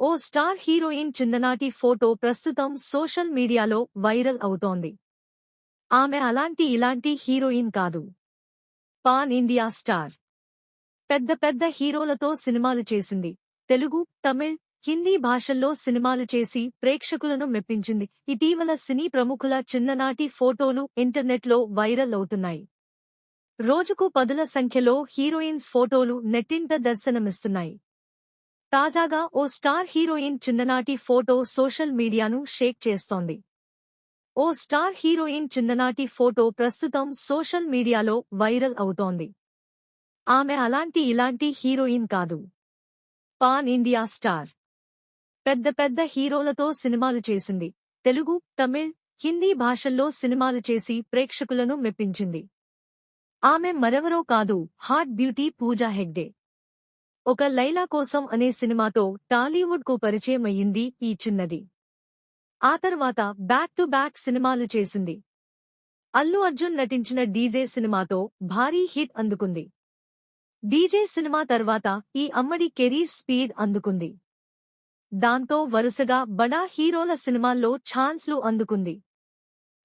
ఓ star heroine చిన్ననాటి photo ప్రస్తుతం social మీడియాలో వైరల్ అవుతోంది. ఆమె అలాంటి ఇలాంటి హీరోయిన్ కాదు. Pan India star. పెద్ద పెద్ద హీరోలతో సినిమాలు చేసింది. తెలుగు తమిళ్ హిందీ భాషల్లో సినిమాలు చేసి ప్రేక్షకులను మెప్పించింది. ఇటీవల సినీ ప్రముఖుల చిన్ననాటి ఫోటోలు ఇంటర్నెట్లో వైరల్ అవుతున్నాయి. రోజుకు పదుల సంఖ్యలో హీరోయిన్స్ ఫోటోలు నెట్టింట దర్శనమిస్తున్నాయి. తాజాగా ఓ స్టార్ హీరోయిన్ చిన్ననాటి ఫోటో సోషల్ మీడియాను షేక్ చేస్తోంది. ఓ స్టార్ హీరోయిన్ చిన్ననాటి ఫోటో ప్రస్తుతం సోషల్ మీడియాలో వైరల్ అవుతోంది. ఆమె అలాంటి ఇలాంటి హీరోయిన్ కాదు. Pan India star. పెద్ద పెద్ద హీరోలతో సినిమాలు చేసింది. తెలుగు తమిళ్ హిందీ భాషల్లో సినిమాలు చేసి ప్రేక్షకులను మెప్పించింది. ఆమె మరెవరో కాదు హాట్ బ్యూటీ పూజా హెగ్డే. ఒక లైలా కోసం అనే సినిమాతో టాలీవుడ్కు పరిచయమయ్యింది ఈ చిన్నది. ఆ తర్వాత బ్యాక్ టు బ్యాక్ సినిమాలు చేసింది. అల్లు అర్జున్ నటించిన డీజే సినిమాతో భారీ హిట్ అందుకుంది. డీజే సినిమా తర్వాత ఈ అమ్మడి కెరీర్ స్పీడ్ అందుకుంది. దాంతో వరుసగా బడా హీరోల సినిమాల్లో ఛాన్స్లు అందుకుంది.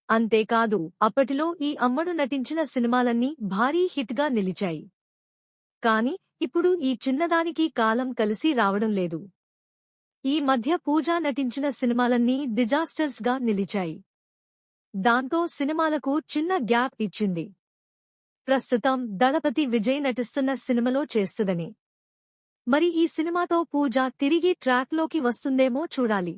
అంతేకాదు అప్పటిలో ఈ అమ్మడు నటించిన సినిమాలన్నీ భారీ హిట్గా నిలిచాయి. కాని ఇప్పుడు ఈ చిన్నదానికి కాలం కలిసి రావడం లేదు. ఈ మధ్య పూజా నటించిన సినిమాలన్నీ డిజాస్టర్స్గా నిలిచాయి. దాంతో సినిమాలకు చిన్న గ్యాప్ ఇచ్చింది. ప్రస్తుతం దళపతి విజయ్ నటిస్తున్న సినిమాలో చేస్తుందని. మరి ఈ సినిమాతో పూజ తిరిగి ట్రాక్లోకి వస్తుందేమో చూడాలి.